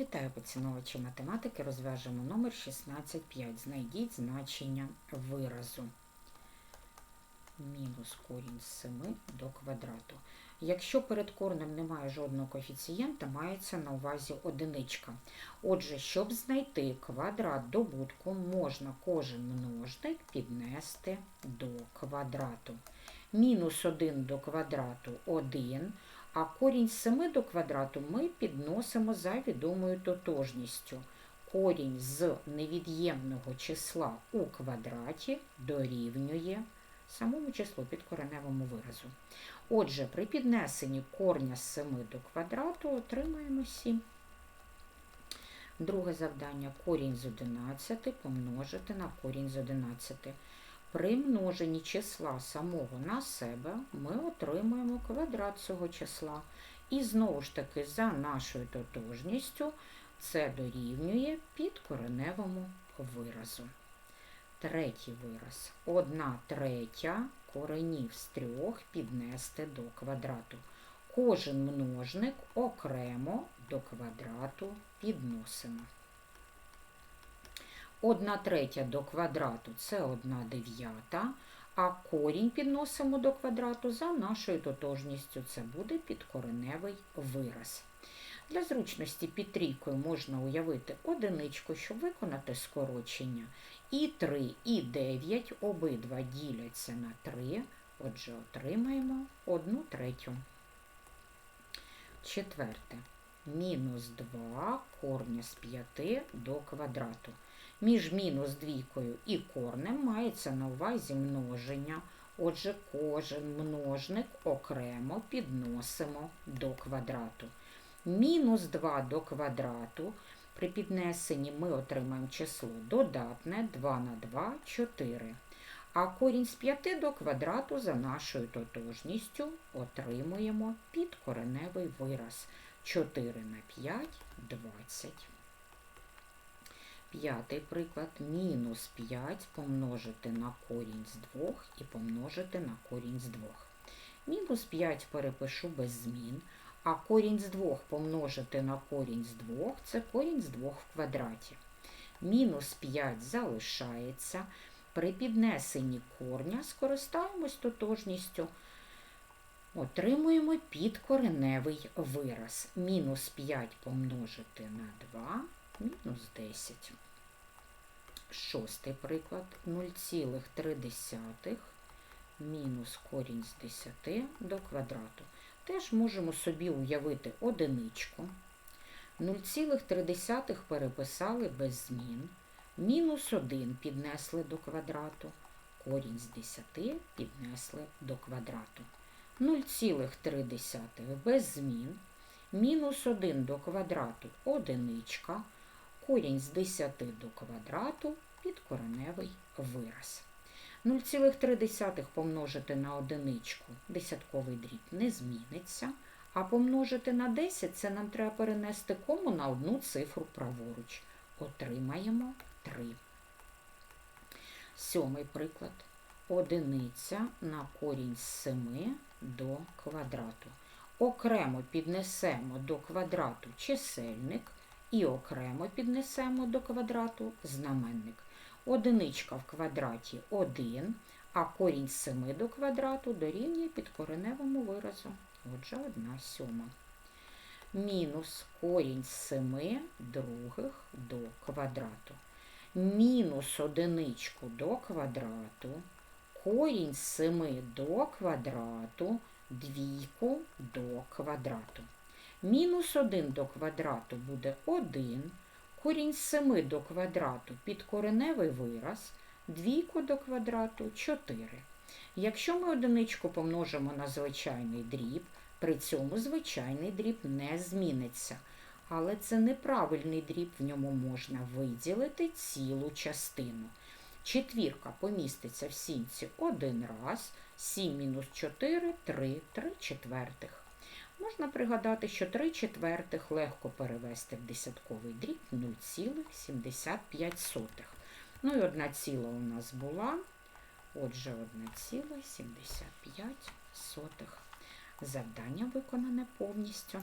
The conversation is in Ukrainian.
Вітаю поціновувачі математики. Розв'яжемо номер 16.5. Знайдіть значення виразу. Мінус корінь з 7 до квадрату. Якщо перед корнем немає жодного коефіцієнта, мається на увазі одиничка. Отже, щоб знайти квадрат добутку, можна кожен множник піднести до квадрату. Мінус 1 до квадрату 1. А корінь з 7 до квадрату ми підносимо за відомою тотожністю. Корінь з невід'ємного числа у квадраті дорівнює самому числу підкореневому виразу. Отже, при піднесенні корня з 7 до квадрату отримаємо 7. Друге завдання корінь з 11 помножити на корінь з 11. При множенні числа самого на себе ми отримуємо квадрат цього числа. І знову ж таки, за нашою тотожністю, це дорівнює підкореневому виразу. Третій вираз. Одна третя коренів з трьох піднести до квадрату. Кожен множник окремо до квадрату підносимо. Одна третя до квадрату це одна дев'ята, а корінь підносимо до квадрату за нашою тотожністю. Це буде підкореневий вираз. Для зручності під трійкою можна уявити одиничку, щоб виконати скорочення. І 3, і 9 обидва діляться на 3, отже, отримаємо 1 третю. Четверте. Мінус 2 корня з 5 до квадрату. Між мінус двійкою і корнем мається на увазі множення. Отже, кожен множник окремо підносимо до квадрату. Мінус 2 до квадрату. При піднесенні ми отримаємо число додатне 2 на 2 4. А корінь з 5 до квадрату за нашою тотожністю отримуємо підкореневий вираз. 4 на 5 20. П'ятий приклад. Мінус 5 помножити на корінь з 2 і помножити на корінь з 2. Мінус 5 перепишу без змін, а корінь з 2 помножити на корінь з 2 це корінь з 2 в квадраті. Мінус 5 залишається. При піднесенні корня скористаємось тотожністю. Отримуємо підкореневий вираз. Мінус 5 помножити на 2 мінус 10. Шостий приклад 0,3 мінус корінь з 10 до квадрату. Теж можемо собі уявити одиничку. 0,3 переписали без змін. Мінус 1 піднесли до квадрату. Корінь з 10 піднесли до квадрату. 0,3 без змін. Мінус 1 до квадрату одиничка корінь з 10 до квадрату підкореневий вираз. 0,3 помножити на одиничку, десятковий дріб не зміниться, а помножити на 10 це нам треба перенести кому на одну цифру праворуч. Отримаємо 3. Сьомий приклад. Одиниця на корінь з 7 до квадрату. Окремо піднесемо до квадрату чисельник і окремо піднесемо до квадрату знаменник. Одиничка в квадраті 1, а корінь з 7 до квадрату дорівнює підкореневому виразу. Отже, 1 сьома. Мінус корінь з 7 других до квадрату. Мінус одиничку до квадрату, корінь з 7 до квадрату, двійку до квадрату. Мінус 1 до квадрату буде 1, корінь з 7 до квадрату підкореневий вираз, двійку до квадрату 4. Якщо ми одиничку помножимо на звичайний дріб, при цьому звичайний дріб не зміниться. Але це неправильний дріб, в ньому можна виділити цілу частину. Четвірка поміститься в сімці один раз, 7 мінус 4 3, 3 четвертих. Можна пригадати, що 3 четвертих легко перевести в десятковий дріб 0,75. Ну і одна ціла у нас була. Отже, 1,75. Завдання виконане повністю.